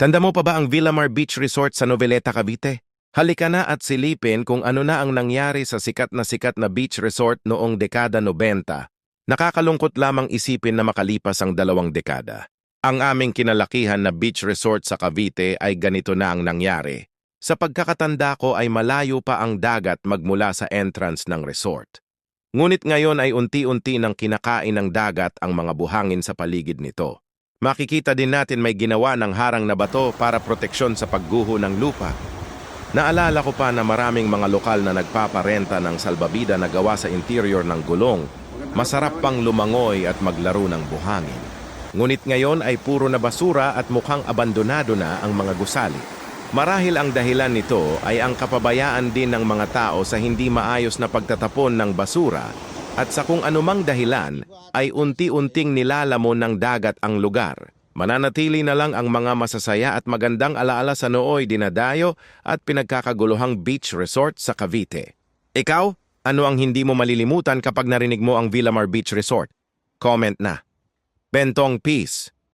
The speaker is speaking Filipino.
Tanda mo pa ba ang Villamar Beach Resort sa Noveleta, Cavite? Halika na at silipin kung ano na ang nangyari sa sikat na sikat na beach resort noong dekada 90. Nakakalungkot lamang isipin na makalipas ang dalawang dekada. Ang aming kinalakihan na beach resort sa Cavite ay ganito na ang nangyari. Sa pagkakatanda ko ay malayo pa ang dagat magmula sa entrance ng resort. Ngunit ngayon ay unti-unti nang kinakain ng dagat ang mga buhangin sa paligid nito. Makikita din natin may ginawa ng harang na bato para proteksyon sa pagguho ng lupa. Naalala ko pa na maraming mga lokal na nagpaparenta ng salbabida na gawa sa interior ng gulong. Masarap pang lumangoy at maglaro ng buhangin. Ngunit ngayon ay puro na basura at mukhang abandonado na ang mga gusali. Marahil ang dahilan nito ay ang kapabayaan din ng mga tao sa hindi maayos na pagtatapon ng basura at sa kung anumang dahilan ay unti-unting nilalamon ng dagat ang lugar. Mananatili na lang ang mga masasaya at magandang alaala sa nooy dinadayo at pinagkakaguluhang beach resort sa Cavite. Ikaw, ano ang hindi mo malilimutan kapag narinig mo ang Villamar Beach Resort? Comment na. Bentong Peace